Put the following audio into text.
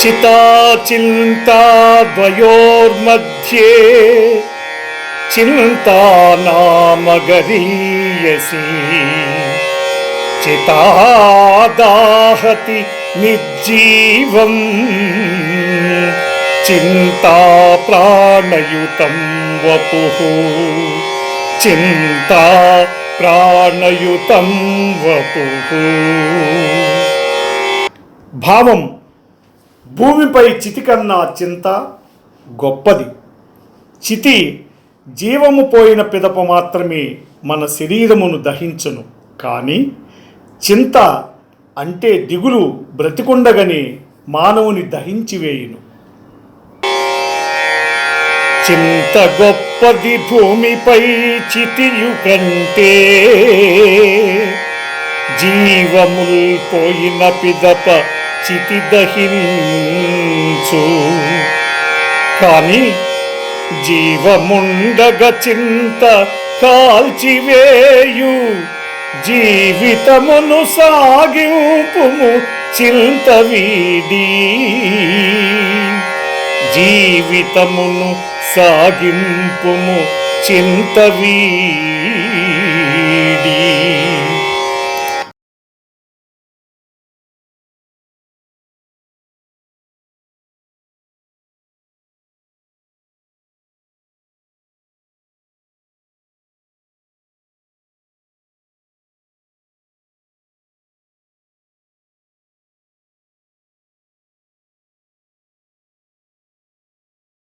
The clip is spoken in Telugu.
चिताचिन्ताद्वयोर्मध्ये चिन्ता नामगरीयसी चितादाहति निर्जीवम् चिन्ता प्राणयुतं वपुः चिन्ता ప్రాణయుతం వపు భావం భూమిపై చితి కన్నా చింత గొప్పది. చితి జీవము పోయిన పిదప మాత్రమే మన శరీరమును దహించును. కానీ చింత అంటే దిగులు బ్రతికుండగనే మానవుని దహించివేయును చింత గొప్పది భూమిపై చితియు కంటే జీవముల్ పోయిన పిదప చితి దహించు కానీ జీవముండగ చింత కాల్చివేయు. జీవితమును సాగింపుము చింత వీడి. జీవితమును సాగింపుము చింత వీడి.